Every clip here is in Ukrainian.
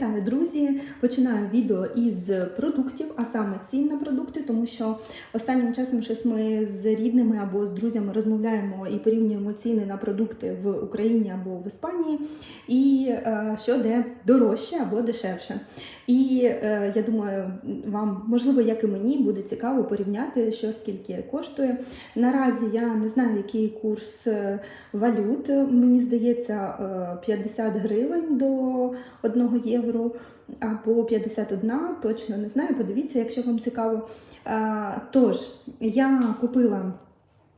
Вітаю, друзі! Починаю відео із продуктів, а саме цін на продукти, тому що останнім часом щось ми з рідними або з друзями розмовляємо і порівнюємо ціни на продукти в Україні або в Іспанії, і е, що де дорожче або дешевше. І е, я думаю, вам можливо, як і мені, буде цікаво порівняти, що скільки коштує. Наразі я не знаю, який курс е, валют. Мені здається, е, 50 гривень до 1 євро або 51, точно не знаю. Подивіться, якщо вам цікаво. Е, Тож, я купила.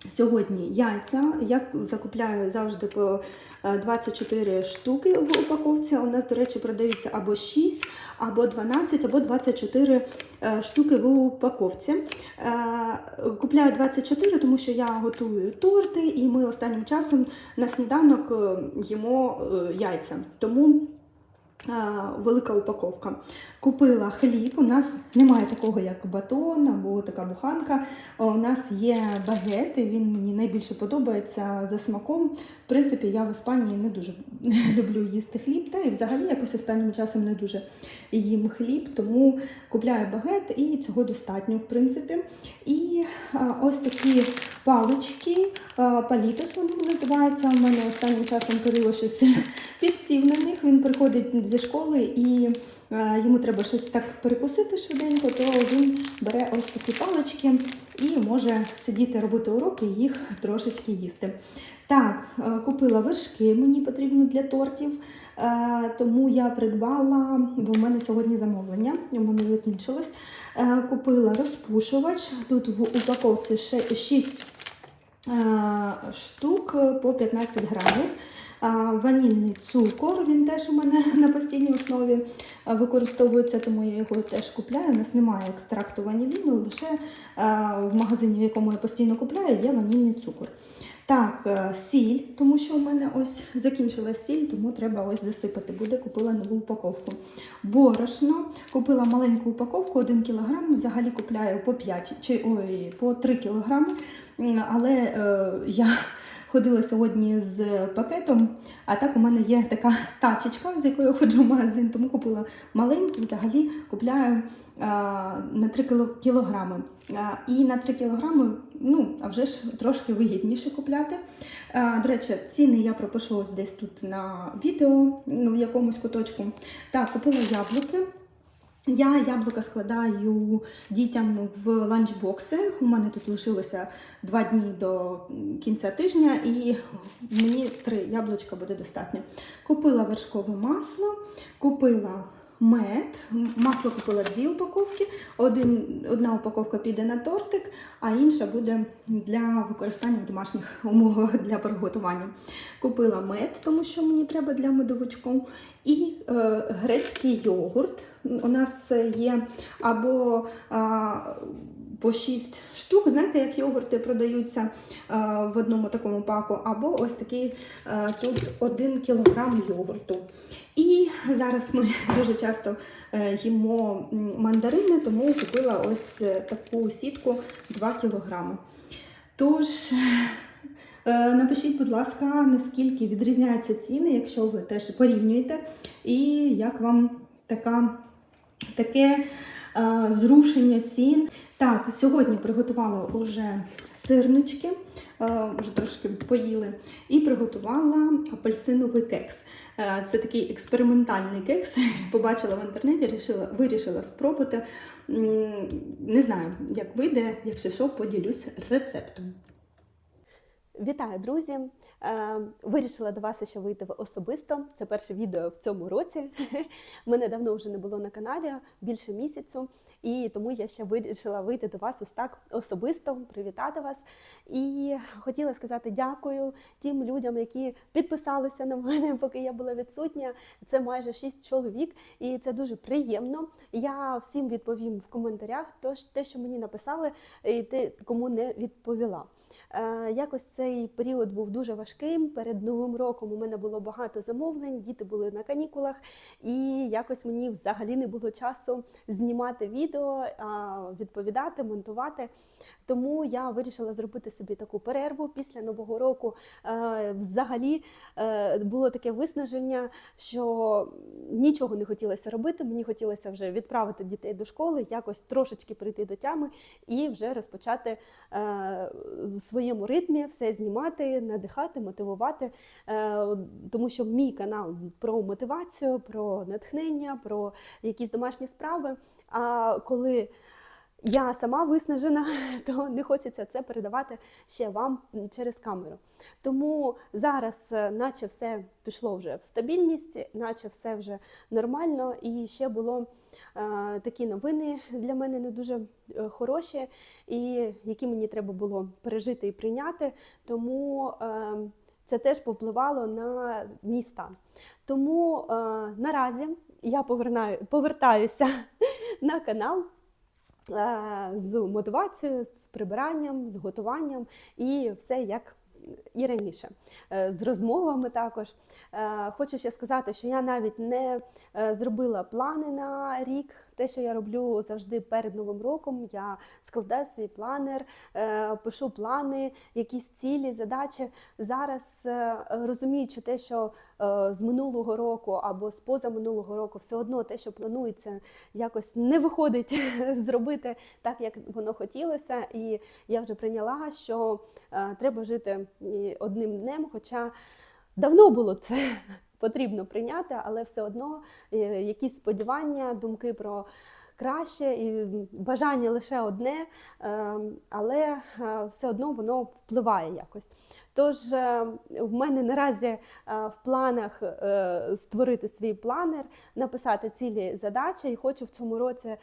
Сьогодні яйця. Я закупляю завжди по е, 24 штуки в упаковці. У нас, до речі, продаються або 6, або 12, або 24 е, штуки в упаковці. Е, Купляю 24, тому що я готую торти, і ми останнім часом на сніданок е, їмо е, яйця. Тому е, велика упаковка. Купила хліб. У нас немає такого, як батон або така буханка. У нас є багет, і він мені найбільше подобається за смаком. В принципі, я в Іспанії не дуже люблю їсти хліб, та і взагалі якось останнім часом не дуже їм хліб, тому купляю багет і цього достатньо, в принципі. І а, ось такі палички, а, палітос вони називаються. У мене останнім часом Кирило щось підсів на них. Він приходить зі школи і е, йому треба щось так перекусити швиденько, то він бере ось такі палички і може сидіти робити уроки і їх трошечки їсти. Так, е, купила вершки, мені потрібно для тортів, е, тому я придбала, бо в мене сьогодні замовлення, у мене закінчилось. Купила розпушувач. Тут в упаковці ще 6 штук по 15 грамів. Ванільний цукор, він теж у мене на постійній основі використовується, тому я його теж купляю. У нас немає екстракту ваніліну, лише в магазині, в якому я постійно купляю, є ванільний цукор. Так, е, сіль, тому що у мене ось закінчилась сіль, тому треба ось засипати. Буде купила нову упаковку. Борошно. Купила маленьку упаковку, 1 кг, взагалі купляю по 5 чи ой, по 3 кг. Але е, я ходила сьогодні з пакетом, а так у мене є така тачечка, з якою я ходжу в магазин, тому купила маленьку, взагалі купляю а, на 3 кілограми. А, і на 3 кілограми, ну, а вже ж трошки вигідніше купляти. А, до речі, ціни я пропишу ось десь тут на відео, ну, в якомусь куточку. Так, купила яблуки. Я яблука складаю дітям в ланчбокси. У мене тут лишилося два дні до кінця тижня, і мені три яблучка буде достатньо. Купила вершкове масло, купила мед. Масло купила дві упаковки. Один, одна упаковка піде на тортик, а інша буде для використання в домашніх умовах для приготування. Купила мед, тому що мені треба для медовичку. І е, грецький йогурт. У нас є або а, по 6 штук, знаєте, як йогурти продаються а, в одному такому паку, або ось такий а, тут 1 кілограм йогурту. І зараз ми дуже часто е, їмо мандарини, тому купила ось е, таку сітку 2 кілограми. Тож. Е, Напишіть, будь ласка, наскільки відрізняються ціни, якщо ви теж порівнюєте, і як вам така, таке е, зрушення цін. Так, сьогодні приготувала вже сирнички, е, вже трошки поїли, і приготувала апельсиновий кекс. Е, Це такий експериментальний кекс. Побачила в інтернеті, рішила, вирішила спробувати. Не знаю, як вийде, якщо що, поділюсь рецептом. Вітаю, друзі! Е, Вирішила до вас ще вийти особисто. Це перше відео в цьому році. Мене давно вже не було на каналі більше місяцю, і тому я ще вирішила вийти до вас ось так особисто, привітати вас. І хотіла сказати дякую тим людям, які підписалися на мене, поки я була відсутня. Це майже 6 чоловік, і це дуже приємно. Я всім відповім в коментарях. Тож те, що мені написали, і те, кому не відповіла. Е, Якось це цей період був дуже важким. Перед новим роком у мене було багато замовлень, діти були на канікулах, і якось мені взагалі не було часу знімати відео, відповідати, монтувати. Тому я вирішила зробити собі таку перерву після нового року. Е, Взагалі е, було таке виснаження, що нічого не хотілося робити. Мені хотілося вже відправити дітей до школи, якось трошечки прийти до тями і вже розпочати е, в своєму ритмі все знімати, надихати, мотивувати. Тому що мій канал про мотивацію, про натхнення, про якісь домашні справи. А коли я сама виснажена, то не хочеться це передавати ще вам через камеру. Тому зараз, е, наче все пішло вже в стабільність, наче все вже нормально, і ще було е, такі новини для мене не дуже е, хороші, і які мені треба було пережити і прийняти. Тому е, це теж повпливало на мій стан. Тому е, наразі я повернаю, повертаюся на канал з мотивацією, з прибиранням, з готуванням і все як і раніше. Е, З розмовами також. Е, Хочу ще сказати, що я навіть не е, зробила плани на рік. Те, що я роблю завжди перед Новим роком, я складаю свій планер, е, пишу плани, якісь цілі, задачі. Зараз е, розуміючи те, що е, з минулого року або з позаминулого року все одно те, що планується, якось не виходить зробити так, як воно хотілося. І я вже прийняла, що треба жити одним днем, хоча давно було це потрібно прийняти, але все одно е, якісь сподівання, думки про краще і бажання лише одне, е, але е, все одно воно впливає якось. Тож е, в мене наразі е, в планах е, створити свій планер, написати цілі задачі, і хочу в цьому році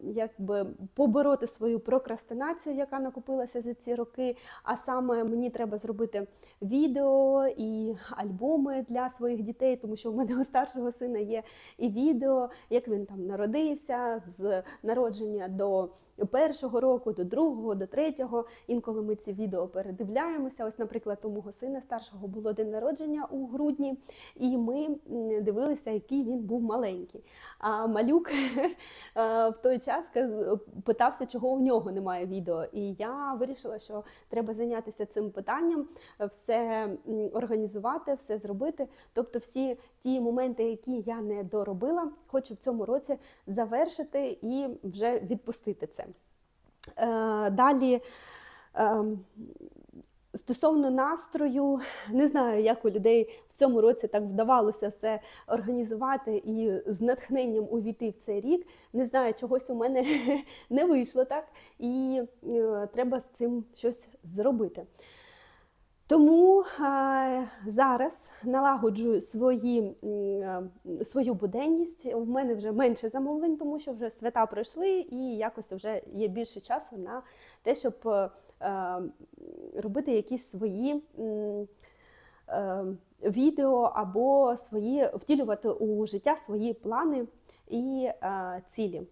якби побороти свою прокрастинацію, яка накопилася за ці роки. А саме мені треба зробити відео і альбоми для своїх дітей, тому що в мене у старшого сина є і відео, як він там народився з народження до. Першого року до другого, до третього. Інколи ми ці відео передивляємося. Ось, наприклад, у мого сина старшого було день народження у грудні, і ми дивилися, який він був маленький. А малюк в той час питався, чого у нього немає відео. І я вирішила, що треба зайнятися цим питанням, все організувати, все зробити. Тобто, всі ті моменти, які я не доробила, хочу в цьому році завершити і вже відпустити це. Е, Далі. ем, Стосовно настрою, не знаю, як у людей в цьому році так вдавалося це організувати і з натхненням увійти в цей рік. Не знаю, чогось у мене не вийшло так, і е, треба з цим щось зробити. Тому е, зараз налагоджую свої, е, свою буденність. У мене вже менше замовлень, тому що вже свята пройшли, і якось вже є більше часу на те, щоб е, робити якісь свої. Відео або свої втілювати у життя свої плани і цілі.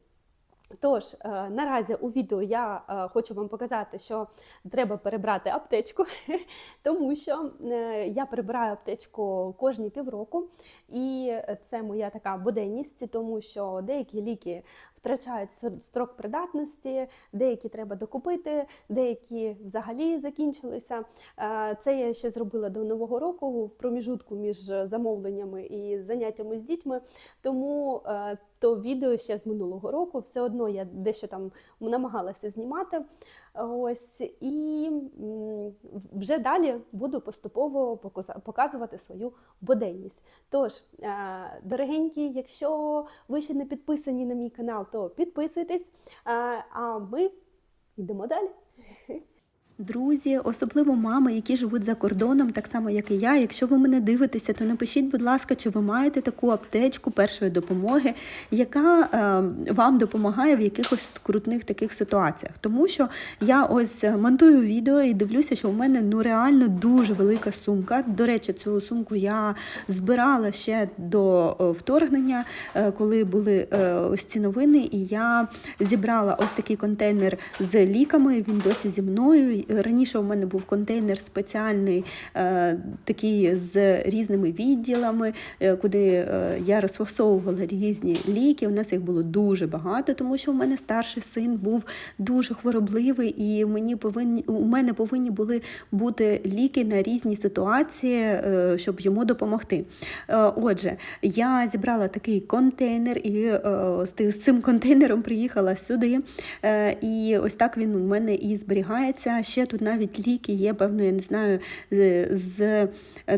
Тож, е, наразі у відео я е, хочу вам показати, що треба перебрати аптечку, тому що е, я перебираю аптечку кожні півроку, і це моя така буденність, тому що деякі ліки втрачають строк придатності, деякі треба докупити, деякі взагалі закінчилися. Е, Це я ще зробила до нового року в проміжутку між замовленнями і заняттями з дітьми. Тому е, то відео ще з минулого року все одно я дещо там намагалася знімати. Ось і вже далі буду поступово показувати свою буденність. Тож, е, дорогенькі, якщо ви ще не підписані на мій канал, то підписуйтесь. Е, А ми йдемо далі. Друзі, особливо мами, які живуть за кордоном, так само як і я. Якщо ви мене дивитеся, то напишіть, будь ласка, чи ви маєте таку аптечку першої допомоги, яка е, вам допомагає в якихось скрутних таких ситуаціях. Тому що я ось монтую відео і дивлюся, що у мене ну реально дуже велика сумка. До речі, цю сумку я збирала ще до е, вторгнення, е, коли були е, ось ці новини, і я зібрала ось такий контейнер з ліками. Він досі зі мною. Раніше у мене був контейнер спеціальний, е, такий з різними відділами, е, куди е, я розфасовувала різні ліки. У нас їх було дуже багато, тому що у мене старший син був дуже хворобливий, і мені повинні у мене повинні були бути ліки на різні ситуації, щоб йому допомогти. Отже, я зібрала такий контейнер і з цим контейнером приїхала сюди. І ось так він у мене і зберігається. Ще тут навіть ліки є, певно, я не знаю, з- з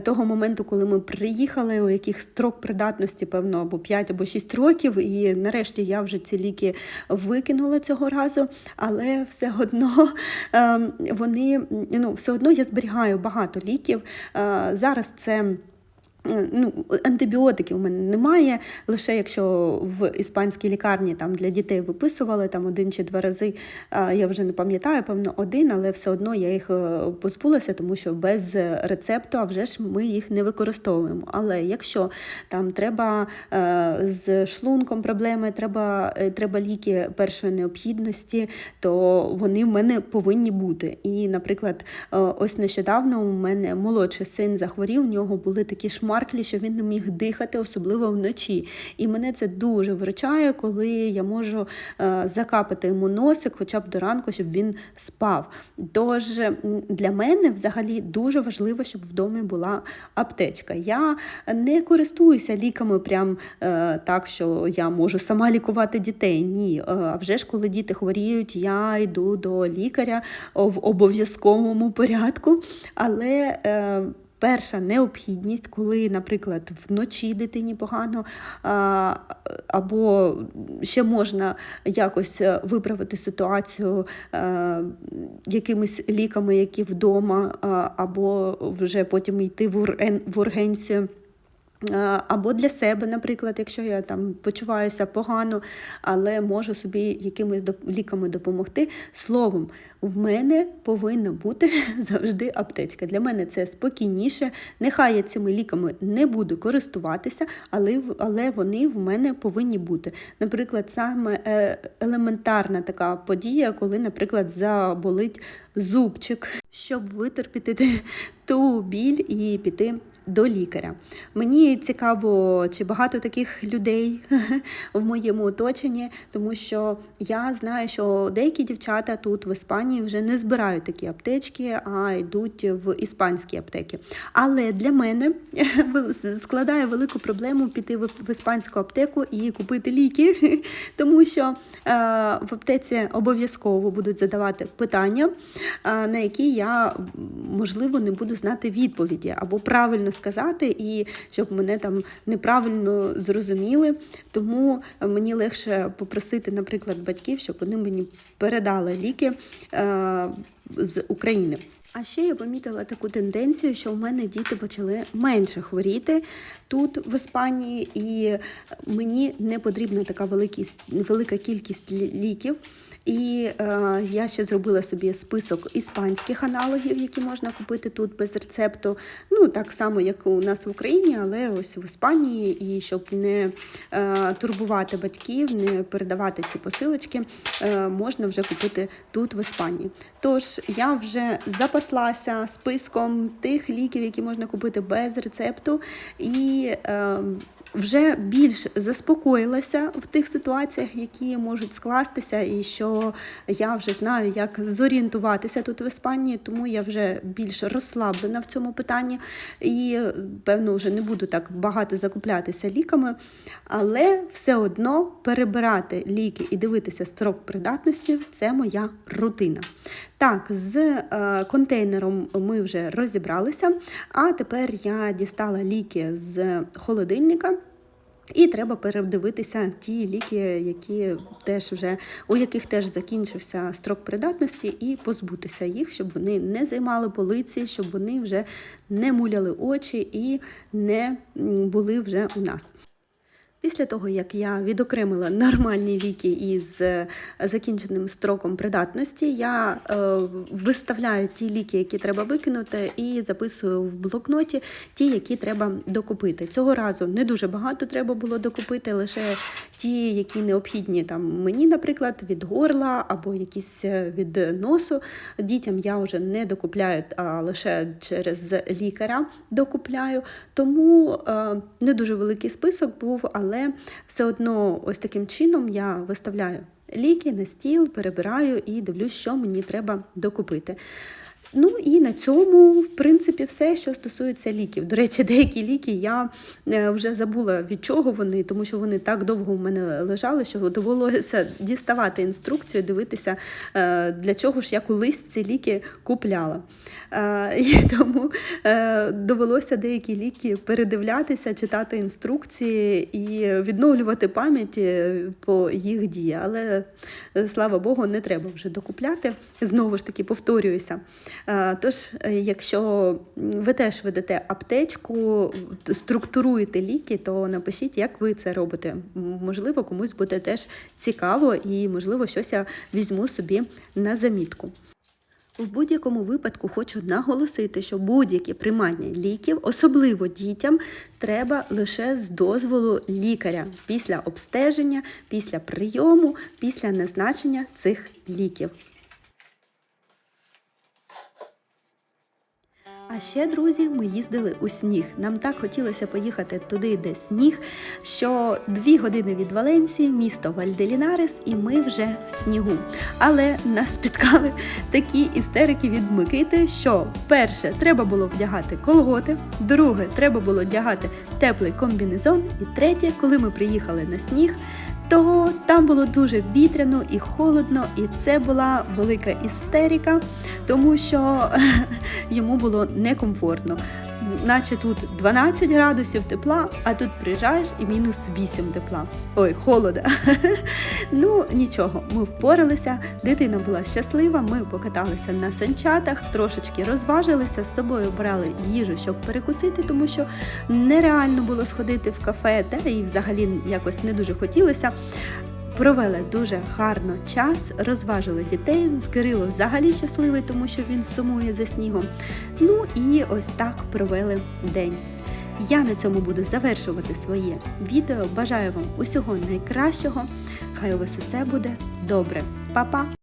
того моменту, коли ми приїхали, у яких строк придатності, певно, або 5, або 6 років. І нарешті я вже ці ліки викинула цього разу, але все одно ем, вони ну, все одно я зберігаю багато ліків. Е, Зараз це. Е, Ну, антибіотиків у мене немає. Лише якщо в іспанській лікарні там для дітей виписували там один чи два рази, е, я вже не пам'ятаю, певно, один, але все одно я їх е, позбулася, тому що без рецепту, а вже ж ми їх не використовуємо. Але якщо там треба з шлунком проблеми, треба, треба ліки першої необхідності, то вони в мене повинні бути. І, наприклад, ось нещодавно у мене молодший син захворів, у нього були такі шмарклі, що він не міг дихати, особливо вночі. І мене це дуже вручає, коли я можу е, закапати йому носик хоча б до ранку, щоб він спав. Тож для мене взагалі дуже важливо, щоб в домі була аптечка. Я не користуюся ліками прям е, так, що я можу сама лікувати дітей. Ні. Е, А вже ж коли діти хворіють, я йду до лікаря в обов'язковому порядку. Але Перша необхідність, коли, наприклад, вночі дитині погано, або ще можна якось е, виправити ситуацію е, якимись ліками, які вдома, або вже потім йти в урген- в ургенцію. Е, Або для себе, наприклад, якщо я там почуваюся погано, але можу собі якимись ліками допомогти. Словом, в мене повинна бути завжди аптечка. Для мене це спокійніше. Нехай я цими ліками не буду користуватися, але, але вони в мене повинні бути. Наприклад, саме е, елементарна така подія, коли, наприклад, заболить зубчик, щоб витерпіти ту біль і піти до лікаря. Мені цікаво, чи багато таких людей в моєму оточенні, тому що я знаю, що деякі дівчата тут в Іспанії вже не збирають такі аптечки, а йдуть в іспанські аптеки. Але для мене складає велику проблему піти в іспанську аптеку і купити ліки, тому що е, в аптеці обов'язково будуть задавати питання, е, на які я можливо не буду знати відповіді або правильно сказати, і щоб мене там неправильно зрозуміли. Тому мені легше попросити, наприклад, батьків, щоб вони мені передали ліки е, з України. А ще я помітила таку тенденцію, що в мене діти почали менше хворіти тут в Іспанії, і мені не потрібна така велика кількість ліків. І е, я ще зробила собі список іспанських аналогів, які можна купити тут без рецепту. Ну так само, як у нас в Україні, але ось в Іспанії. І щоб не е, турбувати батьків, не передавати ці посилочки, е, можна вже купити тут в Іспанії. Тож я вже запаслася списком тих ліків, які можна купити без рецепту, і е, вже більш заспокоїлася в тих ситуаціях, які можуть скластися, і що я вже знаю, як зорієнтуватися тут в Іспанії, тому я вже більш розслаблена в цьому питанні і, певно, вже не буду так багато закуплятися ліками, але все одно перебирати ліки і дивитися строк придатності це моя рутина. Так, з е, контейнером ми вже розібралися, а тепер я дістала ліки з холодильника. І треба передивитися ті ліки, які теж вже у яких теж закінчився строк придатності, і позбутися їх, щоб вони не займали полиці, щоб вони вже не муляли очі і не були вже у нас. Після того, як я відокремила нормальні ліки із е, закінченим строком придатності, я е, виставляю ті ліки, які треба викинути, і записую в блокноті ті, які треба докупити. Цього разу не дуже багато треба було докупити, лише ті, які необхідні там мені, наприклад, від горла або якісь е, від носу. Дітям я вже не докупляю, а лише через лікаря докупляю. Тому не дуже великий список був, але все одно ось таким чином я виставляю ліки на стіл, перебираю і дивлюсь, що мені треба докупити. Ну і на цьому, в принципі, все, що стосується ліків. До речі, деякі ліки я е, вже забула від чого вони, тому що вони так довго у мене лежали, що довелося діставати інструкцію, дивитися, е, для чого ж я колись ці ліки купляла. Е, І тому довелося деякі ліки передивлятися, читати інструкції і відновлювати пам'ять по їх дії. Але слава Богу, не треба вже докупляти. Знову ж таки, повторююся. Е, Тож, е, якщо ви теж ведете аптечку, структуруєте ліки, то напишіть, як ви це робите. Можливо, комусь буде теж цікаво і, можливо, щось я візьму собі на замітку. В будь-якому випадку хочу наголосити, що будь-які приймання ліків, особливо дітям, треба лише з дозволу лікаря після обстеження, після прийому, після назначення цих ліків. А ще, друзі, ми їздили у сніг. Нам так хотілося поїхати туди, де сніг, що дві години від Валенції, місто Вальделінарес, і ми вже в снігу. Але нас спіткали такі істерики від Микити, що перше треба було вдягати колготи, друге треба було вдягати теплий комбінезон, і третє, коли ми приїхали на сніг. То там було дуже вітряно і холодно, і це була велика істерика, тому що йому було некомфортно. Наче тут 12 градусів тепла, а тут приїжджаєш і мінус 8 тепла. Ой, холода. ну нічого, ми впоралися. Дитина була щаслива. Ми покаталися на санчатах, трошечки розважилися, з собою брали їжу, щоб перекусити, тому що нереально було сходити в кафе, та і взагалі якось не дуже хотілося. Провели дуже гарно час, розважили дітей. З Кирило взагалі щасливий, тому що він сумує за снігом. Ну і ось так провели день. Я на цьому буду завершувати своє відео. Бажаю вам усього найкращого. Хай у вас усе буде добре. Па-па!